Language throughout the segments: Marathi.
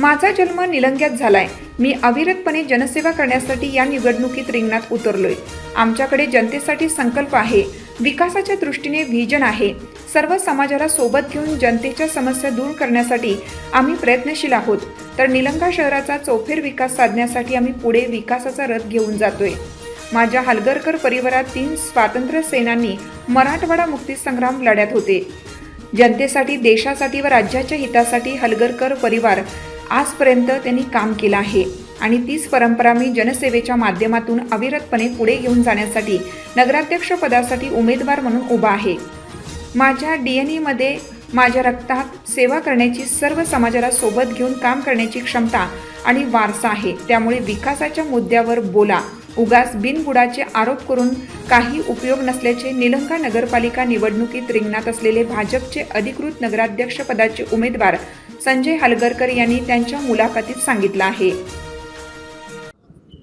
माझा जन्म निलंग्यात झालाय. मी अविरतपणे जनसेवा करण्यासाठी या निवडणुकीत रिंगणात उतरलोय. आमच्याकडे जनतेसाठी संकल्प आहे. विकासाच्या दृष्टीने व्हिजन आहे. सर्व समाजाला सोबत घेऊन जनतेच्या समस्या दूर करण्यासाठी आम्ही प्रयत्नशील आहोत. तर निलंगा शहराचा चौफेर विकास साधण्यासाठी आम्ही पुढे विकासाचा रथ घेऊन जातोय. माझ्या हलगरकर परिवारात तीन स्वातंत्र्य सेनानी मराठवाडा मुक्तीसंग्राम लढ्यात होते. जनतेसाठी देशासाठी व राज्याच्या हितासाठी हलगरकर परिवार आजपर्यंत त्यांनी काम केलं आहे. आणि तीच परंपरा मी जनसेवेच्या माध्यमातून अविरतपणे पुढे घेऊन जाण्यासाठी नगराध्यक्ष पदासाठी उमेदवार म्हणून उभा आहे. माझ्या डी एन एमध्ये माझ्या रक्तात सेवा करण्याची सर्व समाजाला सोबत घेऊन काम करण्याची क्षमता आणि वारसा आहे. त्यामुळे विकासाच्या मुद्द्यावर बोला. उगास बिनबुडाचे आरोप करून काही उपयोग नसल्याचे निलंगा नगरपालिका निवडणुकीत रिंगणात असलेले भाजपचे अधिकृत नगराध्यक्षपदाचे उमेदवार संजय हलगरकर यांनी त्यांच्या मुलाखतीत सांगितलं आहे.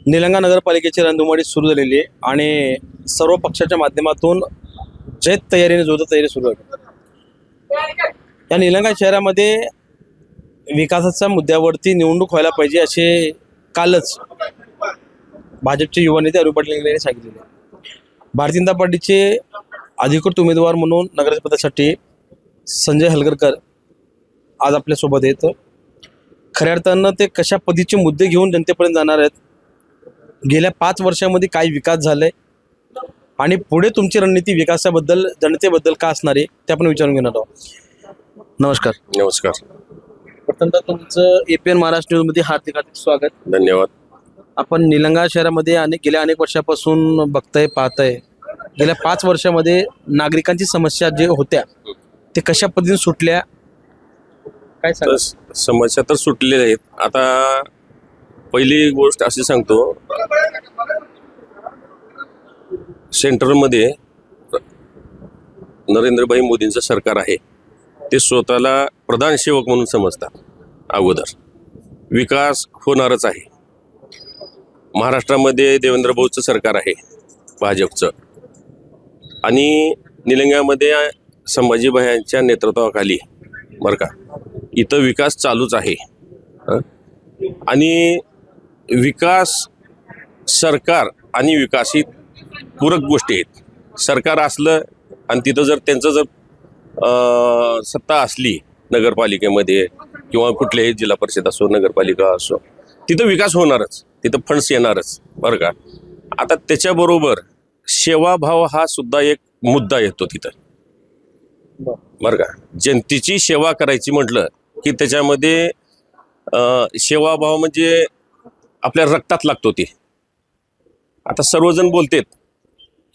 निलंगा नगरपालिकेची रणधुमाडी सुरू झालेली आहे आणि सर्व पक्षाच्या माध्यमातून जैत तयारीने जोरदार तयारी सुरू आहे. या निलंगा शहरामध्ये विकासाच्या मुद्द्यावरती निवडणूक व्हायला पाहिजे असे कालच भाजपचे युवा नेते अरुण पाटील यांनी सांगितलेले भारतीय जनता पार्टीचे अधिकृत उमेदवार म्हणून नगरपदासाठी संजय हलगरकर आज आपल्यासोबत आहेत. खऱ्या अर्थानं ते कशा पद्धतीचे मुद्दे घेऊन जनतेपर्यंत जाणार आहेत? गेल्या पाच वर्षामध्ये काय विकास झालाय? आणि पुढे तुमची रणनीती विकासाबद्दल जनतेबद्दल का असणार आहे ते आपण विचारून घेणार आहोत. नमस्कार. नमस्कार. प्रथमतः तुमचं ए पी एन महाराष्ट्र न्यूजमध्ये हार्दिक हार्दिक स्वागत. धन्यवाद. आपण निलंगा शहरामध्ये अनेक गेल्या अनेक वर्षापासून बघताय पाहताय. गेल्या पाच वर्षामध्ये नागरिकांची समस्या जे होत्या ते कशा पद्धतीने सुटल्या? काय तर समस्या तर सुटलेल्या आहेत. आता पहिली गोष्ट अशी सांगतो सेंटरमध्ये नरेंद्रभाई मोदींचं सरकार आहे. ते स्वतःला प्रधान सेवक म्हणून समजतात अगोदर. विकास होणारच आहे. महाराष्ट्रामध्ये देवेंद्र भाऊचं सरकार आहे भाजपचं. आणि निलंग्यामध्ये संभाजीभायांच्या नेतृत्वाखाली बरं का? इथं विकास चालूच आहे? आणि विकास सरकार आणि विकास ही पूरक गोष्टी आहेत. सरकार असलं आणि तिथं जर त्यांचं जर सत्ता असली नगरपालिकेमध्ये किंवा कुठल्याही जिल्हा परिषद असो नगरपालिका असो तिथं विकास होणारच. तिथं फंड्स येणारच. बरं का? आता त्याच्याबरोबर सेवाभाव हा सुद्धा एक मुद्दा येतो तिथं. बरं का? जनतेची सेवा करायची म्हटलं की त्याच्यामध्ये सेवाभाव म्हणजे आपल्या रक्तात लागतो ते. आता सर्वजण बोलतेत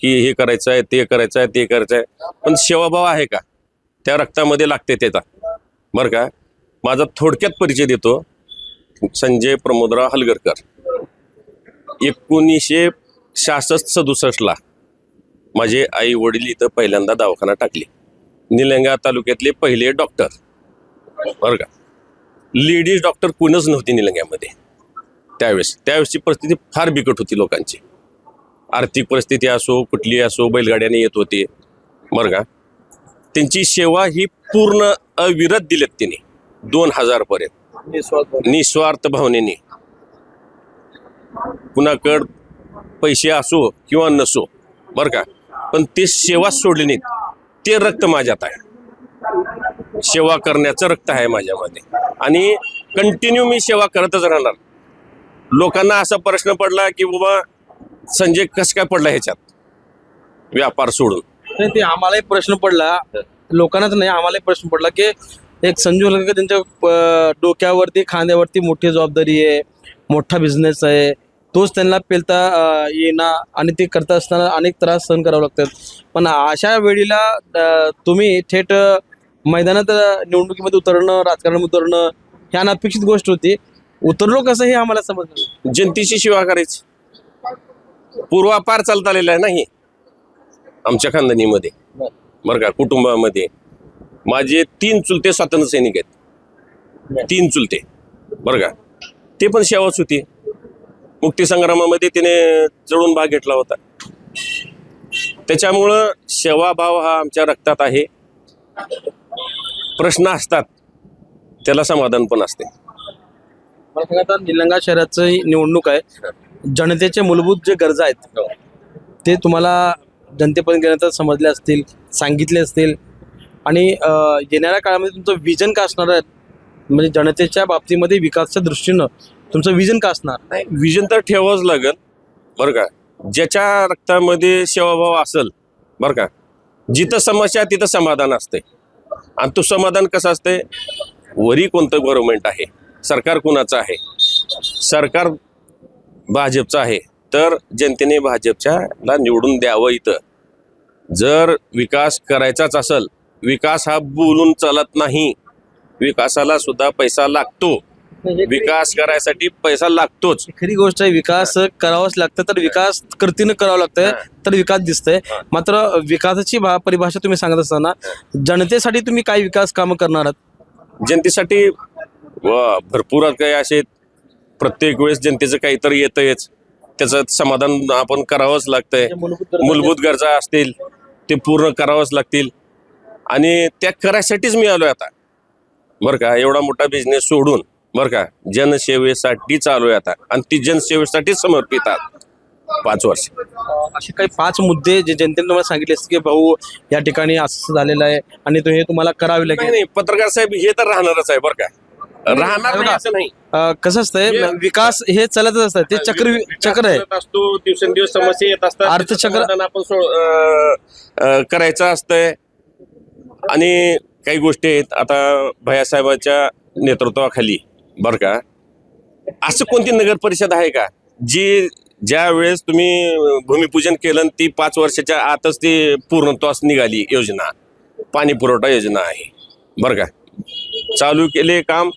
की हे करायचं आहे ते करायचं आहे ते करायचं आहे पण सेवाभाव आहे का? त्या रक्तामध्ये लागते त्याचा बरं का? माझा थोडक्यात परिचय देतो. संजय प्रमोदराव हलगरकर. एकोणीसशे सहासष्ट सदुसष्टला माझे आई वडील इथं पहिल्यांदा दवाखाना टाकले. निलंगा तालुक्यातले पहिले डॉक्टर. बरं का. लेडीज डॉक्टर कोणच नव्हती निलंग्यामध्ये. त्यावेळेस त्यावेळेसची परिस्थिती फार बिकट होती लोकांची. आर्थिक परिस्थिती असो कुठली असो बैलगाड्याने येत होते. बरं का. त्यांची सेवा ही पूर्ण अविरत दिलेत त्यांनी दोन हजारपर्यंत निस्वार्थ भावनेने. कुणाकड पैसे असो किंवा नसो बरं का. पण ते सेवा सोडली नाहीत. ते रक्त माझ्यात आहे. सेवा करण्याचं रक्त आहे माझ्यामध्ये. आणि कंटिन्यू मी सेवा करतच राहणार. लोकांना असा प्रश्न पडला की बाबा संजय कसं काय पडला ह्याच्यात? व्यापार सोडून. नाही ते आम्हालाही प्रश्न पडला. लोकांनाच नाही आम्हालाही प्रश्न पडला की एक संजू हलगरकर त्यांच्या डोक्यावरती खांद्यावरती मोठी जबाबदारी आहे मोठा बिझनेस आहे. तोच त्यांना पेलता येणार आणि ते करता असताना अनेक त्रास सहन करावे लागतात. पण अशा वेळेला तुम्ही थेट मैदानात निवडणुकीमध्ये उतरणं राजकारणामध्ये उतरणं ही अनपेक्षित गोष्ट होती. उतरलो कसं हे आम्हाला समजलं जनतेची सेवा करायची. पूर्वापार चालत आलेला आहे नाही आमच्या खानदानीमध्ये बरं का कुटुंबामध्ये. माझे तीन चुलते स्वातंत्र्य सैनिक आहेत. तीन चुलते बरं का. ते पण सेवाच होती. मुक्तीसंग्रामामध्ये तिने जळून भाग घेतला होता. त्याच्यामुळं सेवाभाव हा आमच्या रक्तात आहे. प्रश्न असतात त्याला समाधान पण असते. मला सांगा आता निलंगा शहराचं ही निवडणूक आहे. जनतेचे मूलभूत जे गरजा आहेत ते तुम्हाला जनतेपर्यंत गेल्यानंतर समजले असतील सांगितले असतील. आणि अं, येणाऱ्या काळामध्ये तुमचं विजन का असणार आहे? म्हणजे जनतेच्या बाबतीमध्ये विकासाच्या दृष्टीनं तुमचं विजन का असणार? नाही विजन तर ठेवावंच लागेल बरं का? ज्याच्या रक्तामध्ये सेवाभाव असेल बरं का? जिथं समस्या तिथं समाधान असते आणि तो समाधान कसं असते वरी कोणतं गव्हर्नमेंट आहे? सरकार कुणाचं आहे? सरकार भाजपचं आहे. तर जनतेने भाजपच्याला निवडून द्यावं इथं. जर विकास करायचाच असेल विकास हा बोलून चालत नाही. विकासाला सुद्धा पैसा लागतो. विकास करायसाठी पैसा लागतोच. खरी गोष्ट आहे विकास करावाच लागतं तर विकास करतीनं करावं लागतंय तर विकास दिसतंय. मात्र विकासाची परिभाषा तुम्ही सांगत असताना जनतेसाठी तुम्ही काय विकास कामं करणार आहात? जनतेसाठी भरपूर काही असे. प्रत्येक वेळेस जनतेचं काहीतरी येतंयच. त्याचं समाधान आपण करावंच लागतंय. मूलभूत गरजा असतील ते पूर्ण करावंच लागतील. आणि त्या करायसाठीच मी आलोय आता. बरं का एवढा मोठा बिझनेस सोडून बरं का? जनसेवेसाठी चालू आहे आता. आणि ती जनसेवेसाठीच समर्पित आहात पाच वर्ष. असे काही पाच मुद्दे जे जनतेने तुम्हाला सांगितले असते की भाऊ या ठिकाणी असं झालेलं आहे आणि तो हे तुम्हाला करावे लागेल. नाही पत्रकार साहेब हे तर राहणारच आहे बरं का? राहणार नाही असं नाही. अं, कसं असतंय विकास हे चालतच असतं. ते चक्र चक्र आहे. विकास असतो दिवसेंदिवस समस्या येत असतात अर्थचक्र- त्याचं समाधान आपण सो- अं, अं, करायचं असतंय. आणि काही गोष्टी आहेत. आता भैयासाहेबांच्या नेतृत्वाखाली बरं का? असं कोणती नगर परिषद आहे का? जी ज्या वेळेस तुम्ही भूमिपूजन केलं आणि ती पाच वर्षाच्या आतच ती पूर्णत्वास निघाली योजना पाणी पुरवठा योजना आहे. बरं का? चालू केले काम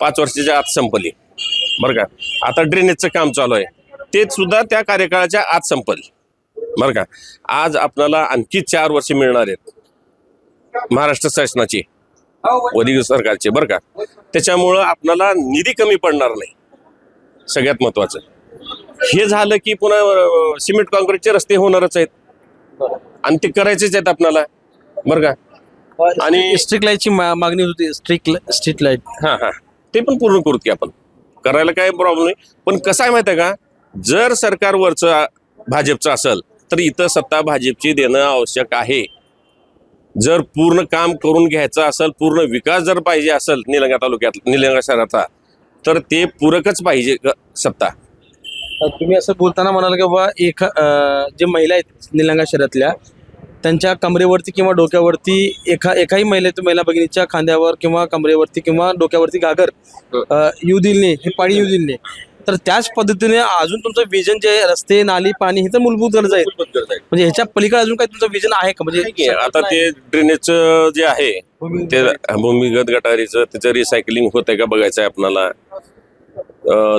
पाच वर्षाच्या आत संपली. बरं का? आता ड्रेनेजचं काम चालू आहे. ते सुद्धा त्या कार्यकाळाच्या आत संपल. बरं का? आज आपल्याला आणखी चार वर्ष मिळणार आहेत. महाराष्ट्र शासनाची. मोदी सरकारचे बरं का? त्याच्यामुळं आपल्याला निधी कमी पडणार नाही. सगळ्यात महत्वाचं. हे झालं की पुन्हा सिमेंट कॉन्क्रीटचे रस्ते होणारच आहेत. आणि ते करायचेच आहेत आपल्याला. बरं का? आणि स्ट्रीट लाईटची मागणी होती स्ट्रीट स्ट्रीट लाइट हा हा. ते पण पूर्ण करू की आपण. करायला काय प्रॉब्लेम नाही. पण कसं आहे माहिती आहे का? जर सरकारवरचं भाजपचं असेल तर इथं सत्ता भाजपची देणं आवश्यक आहे. जर पूर्ण काम करून घ्यायचं असेल पूर्ण विकास जर पाहिजे असेल निलंगा तालुक्यात निलंगा शहराचा तर ते पूरकच पाहिजे सत्ता. तुम्ही असं बोलताना म्हणाल की बाबा एक अं, जे महिला आहेत निलंगा शहरातल्या त्यांच्या कमरेवरती किंवा डोक्यावरती एका एकाही महिला महिला भगिनीच्या खांद्यावर किंवा कमरेवरती किंवा डोक्यावरती घागर अं, येऊ दिली नाही हे पाणी येऊ दिली नाही. तर त्याच पद्धतीने अजून तुमचं विजन जे आहे, रस्ते नाली पाणी हे तर मूलभूत गरज आहेत. म्हणजे ह्याच्या पलीकडे अजून काही तुमचं विजन आहे का? म्हणजे आता ते ड्रेनेजचं जे आहे ते भूमिगत गटारीचं त्याचं रिसायकलिंग होत आहे का बघायचं आहे आपणाला?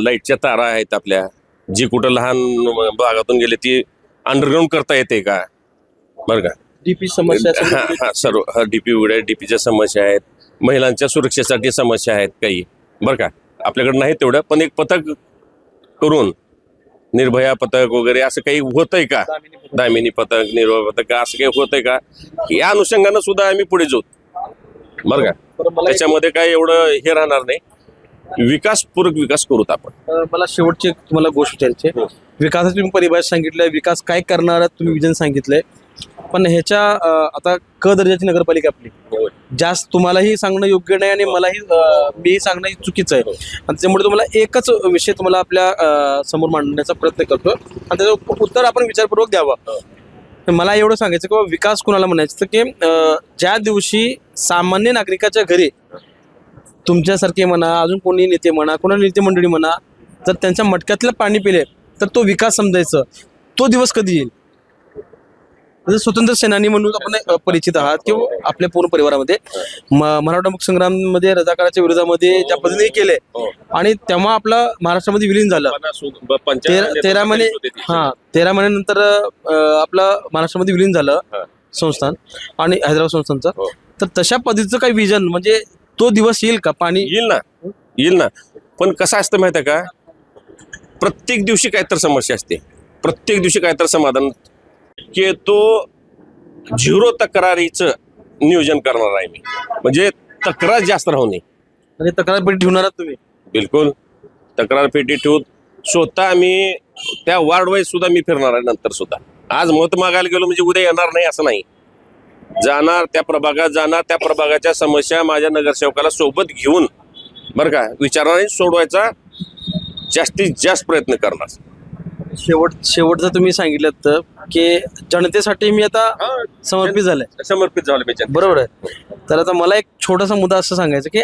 लाईटच्या तारा आहेत आपल्या. जी कुठं लहान भागातून गेले ती अंडरग्राऊंड करता येते का? बरं का? डीपी समस्या हा हा सर्व हा डीपी उघड्या डीपीच्या समस्या आहेत. महिलांच्या सुरक्षेसाठी समस्या आहेत काही. बरं का? आपल्याकडे नाही तेवढं पण एक पथक करून निर्भया पथक वगैरे असं काही होतंय का? दामिनी पथक निर्भया पथक असं काही होतंय का? या अनुषंगानं सुद्धा आम्ही पुढे जाऊ. बरं का? त्याच्यामध्ये काय एवढं हे राहणार नाही. विकास पूरक विकास करूत आपण. मला शेवटची तुम्हाला गोष्ट विचारायची आहे. विकासाची तुम्ही परिभाषा सांगितलंय विकास काय करणार तुम्ही विजन सांगितलंय. पण ह्याच्या आता क दर्जाची नगरपालिका आपली. जास्त तुम्हालाही सांगणं योग्य नाही आणि मलाही मीही सांगणं हे चुकीचं आहे. आणि त्याच्यामुळे तुम्हाला एकच विषय तुम्हाला आपल्यासमोर मांडण्याचा प्रयत्न करतो आणि त्याचं उत्तर आपण विचारपूर्वक द्यावं. तर मला एवढं सांगायचं की बाबा विकास कुणाला म्हणायचं की ज्या दिवशी सामान्य नागरिकाच्या घरी तुमच्यासारखे म्हणा अजून कोणी नेते म्हणा कोणाला नेते मंडळी म्हणा जर त्यांच्या मटक्यातलं पाणी पिले तर तो विकास समजायचं. तो दिवस कधी येईल? जर स्वतंत्र सेनानी म्हणून आपण परिचित आहात किंवा आपल्या पूर्ण परिवारामध्ये. मराठा मुक्त संग्राममध्ये रजाकाराच्या विरोधामध्ये ज्या पद्धतीने केले आणि तेव्हा आपला महाराष्ट्रामध्ये विलीन झालं. तेरा तेरा महिने हा तेरा महिन्यानंतर आपलं महाराष्ट्रामध्ये विलीन झालं हा. संस्थान आणि हैदराबाद संस्थानचं. हो. तर तशा पद्धतीचं काही विजन म्हणजे तो दिवस येईल का? पाणी येईल ना. येईल ना. पण कसं असतं माहिती आहे का? प्रत्येक दिवशी काहीतरी समस्या असते. प्रत्येक दिवशी काहीतरी समाधान की तो झिरो तक्रारीचं नियोजन करणार आहे मी. म्हणजे तक्रार जास्त राहू नये. आणि तक्रार पेटी ठेवणार आहात तुम्ही. बिलकुल. तक्रार पेटी ठेवून स्वतः आम्ही त्या वार्ड वाईज सुद्धा मी फिरणार आहे नंतर सुद्धा. आज मत मागायला गेलो म्हणजे उद्या येणार नाही असं नाही. जाणार त्या प्रभागात जाणार त्या प्रभागाच्या समस्या माझ्या नगरसेवकाला सोबत घेऊन बरं का आणि सोडवायचा जास्तीत जास्त प्रयत्न करणार. शेवट शेवटचं तुम्ही सांगितलं तर की जनतेसाठी मी आता समर्पित झालंय. समर्पित झालं पाहिजे बरोबर आहे. तर आता मला एक छोटासा मुद्दा असं सांगायचं की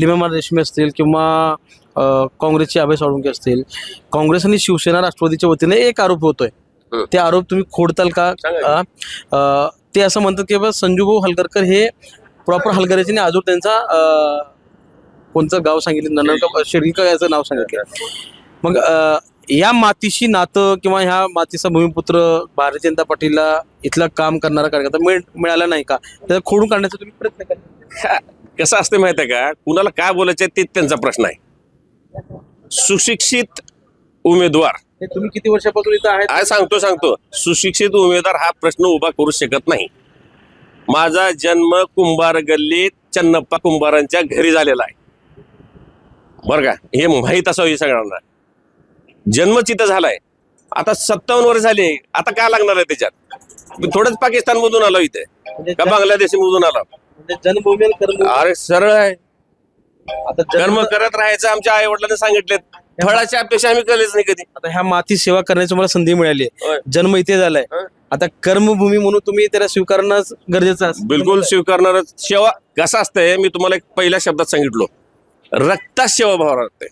लिमामार रेशमी असतील किंवा अं, काँग्रेसचे अभय साळुंके असतील काँग्रेस आणि शिवसेना राष्ट्रवादीच्या वतीने एक आरोप होतोय. हं. ते आरोप तुम्ही खोडताल का? सांगा. अं, अं, ते असं म्हणतात की बा संजूभाऊ हलगरकर हे प्रॉपर हलगराचे अजून त्यांचा अं, कोणतं गाव सांगितलं? नंदनका शिर्डीकर याचं नाव सांगितलं. मग अं, या मातीशी नातं किंवा ह्या मातीचा भूमिपुत्र भारतीय जनता पार्टीला इथलं काम करणारा कार्यकर्ता मिळ मिळाला नाही का? त्याला खोडून काढण्याचा तुम्ही प्रयत्न करा. कसं असते माहिती आहे का? कुणाला काय बोलायचं आहे ते त्यांचा प्रश्न आहे. सुशिक्षित उमेदवार. हे तुम्ही किती वर्षापासून इथं आहेत? काय सांगतो सांगतो. सुशिक्षित उमेदवार हा प्रश्न उभा करू शकत नाही. माझा जन्म कुंभार गल्लीत चन्नप्पा कुंभारांच्या घरी झालेला आहे. बरं का? हे माहीत असावं हे सगळ्यांना. जन्म तिथं झालाय. आता सत्तावन्न वर्ष झाले आता काय लागणार आहे त्याच्यात? मी थोडंच पाकिस्तान मधून आलो इथे. म्हणजे का बांगलादेश मधून आलो? म्हणजे जन्मभूमी. अरे सरळ आहे. आता कर्म जन्म करत राहायचं आमच्या आई वडिलांनी सांगितलेत. फळाची अपेक्षा आम्ही केलीच नाही कधी. आता ह्या माती सेवा करण्याची मला संधी मिळाली. जन्म इथे झालाय. आता कर्मभूमी म्हणून तुम्ही त्याला स्वीकारणं गरजेचं बिलकुल स्वीकारणार सेवा कसं असतंय मी तुम्हाला एक पहिल्या शब्दात सांगितलो. रक्तात सेवा भाव लागते.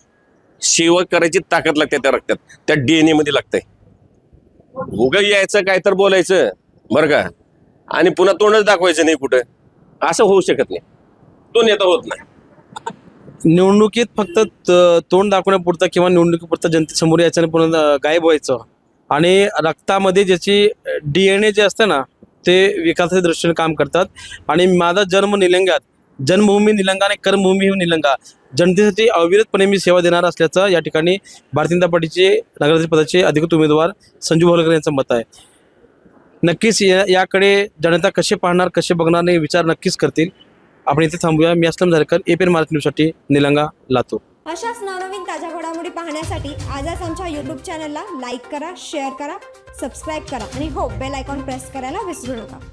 सेवा करायची ताकद लागते त्या रक्तात. त्या डीएनए मध्ये लागतंय. उग यायचं काय तर बोलायचं. बरं का? आणि पुन्हा तोंडच दाखवायचं नाही कुठं. असं होऊ शकत नाही. तो नेता होत नाही. निवडणुकीत फक्त त- तोंड दाखवण्यापुरता किंवा निवडणुकीपुरता जनतेसमोर यायचं आणि पुन्हा गायब व्हायचं. आणि रक्तामध्ये ज्याची डीएनए जे असतं ना ते विकासाच्या दृष्टीने काम करतात. आणि माझा जन्म निलंग्यात. जन्मभूमी निलंगा आणि कर्मभूमी निलंगा. जनतेसाठी अविरतपणे मी सेवा देणार असल्याचं या ठिकाणी भारतीय जनता पार्टीचे नगराध्यक्ष पदाचे अधिकृत उमेदवार संजू भोलकर यांचं मत आहे. नक्कीच या- याकडे जनता कसे पाहणार कसे बघणार नाही विचार नक्कीच करतील. आपण इथे थांबूया. मी असलम झारकर एपीएन मार्क न्यूजसाठी निलंगा लातो अशाच नवनवीन ताज्या घडामोडी पाहण्यासाठी आजच आमच्या यूट्यूब चॅनलला लाईक करा शेअर करा सबस्क्राईब करा आणि हो बेल आयकॉन प्रेस करायला विसरू नका.